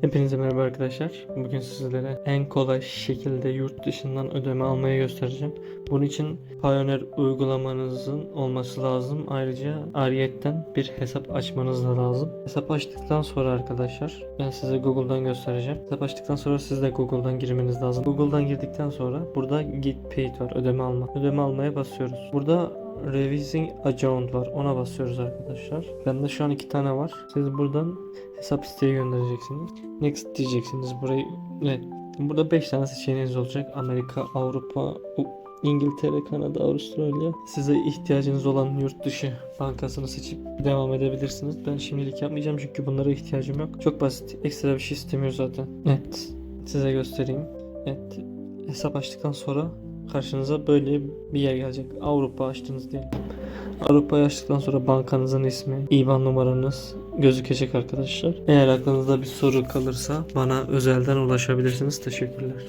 Hepinize merhaba arkadaşlar. Bugün sizlere en kolay şekilde yurt dışından ödeme almayı göstereceğim. Bunun için Payoneer uygulamanızın olması lazım. Ayrıca ariyetten bir hesap açmanız da lazım. Hesap açtıktan sonra arkadaşlar ben size Google'dan göstereceğim. Hesap açtıktan sonra siz de Google'dan girmeniz lazım. Google'dan girdikten sonra burada Get Paid var. Ödeme alma. Ödeme almaya basıyoruz. Burada Revising Account var. Ona basıyoruz arkadaşlar. Bende şu an iki tane var. Siz buradan hesap isteği göndereceksiniz. Next diyeceksiniz. Burayı evet. Burada 5 tane seçeneğiniz olacak. Amerika, Avrupa, İngiltere, Kanada, Avustralya. Size ihtiyacınız olan yurt dışı bankasını seçip devam edebilirsiniz. Ben şimdilik yapmayacağım çünkü bunlara ihtiyacım yok. Çok basit. Ekstra bir şey istemiyor zaten. Evet. Size göstereyim. Evet. Hesap açtıktan sonra karşınıza böyle bir yer gelecek. Avrupa açtınız diyelim. Avrupa'yı açtıktan sonra bankanızın ismi, IBAN numaranız gözükecek arkadaşlar. Eğer aklınızda bir soru kalırsa bana özelden ulaşabilirsiniz. Teşekkürler.